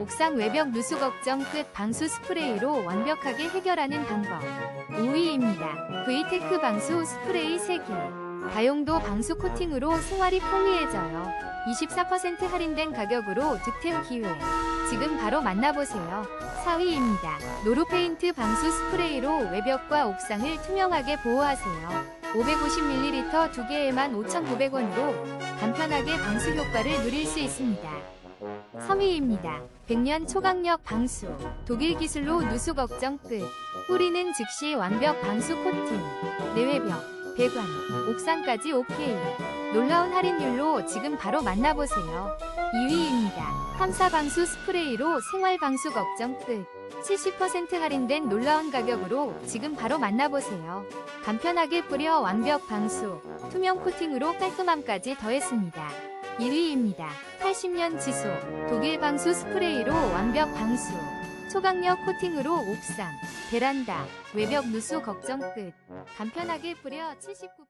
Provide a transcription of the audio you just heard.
옥상 외벽 누수 걱정 끝 방수 스프레이로 완벽하게 해결하는 방법. 5위입니다. V테크 방수 스프레이 3개. 다용도 방수 코팅으로 생활이 풍부해져요. 24% 할인된 가격으로 득템 기회. 지금 바로 만나보세요. 4위입니다. 노루페인트 방수 스프레이로 외벽과 옥상을 투명하게 보호하세요. 550ml 두 개에만 5,900원으로 간편하게 방수 효과를 누릴 수 있습니다. 3위입니다. 100년 초강력 방수. 독일 기술로 누수 걱정 끝. 뿌리는 즉시 완벽 방수 코팅. 내외벽, 배관, 옥상까지 오케이. 놀라운 할인율로 지금 바로 만나보세요. 2위입니다. 탐사 방수 스프레이로 생활 방수 걱정 끝. 70% 할인된 놀라운 가격으로 지금 바로 만나보세요. 간편하게 뿌려 완벽 방수, 투명 코팅으로 깔끔함까지 더했습니다. 1위입니다. 80년 지속, 독일 방수 스프레이로 완벽 방수, 초강력 코팅으로 옥상, 베란다, 외벽 누수 걱정 끝. 간편하게 뿌려 79%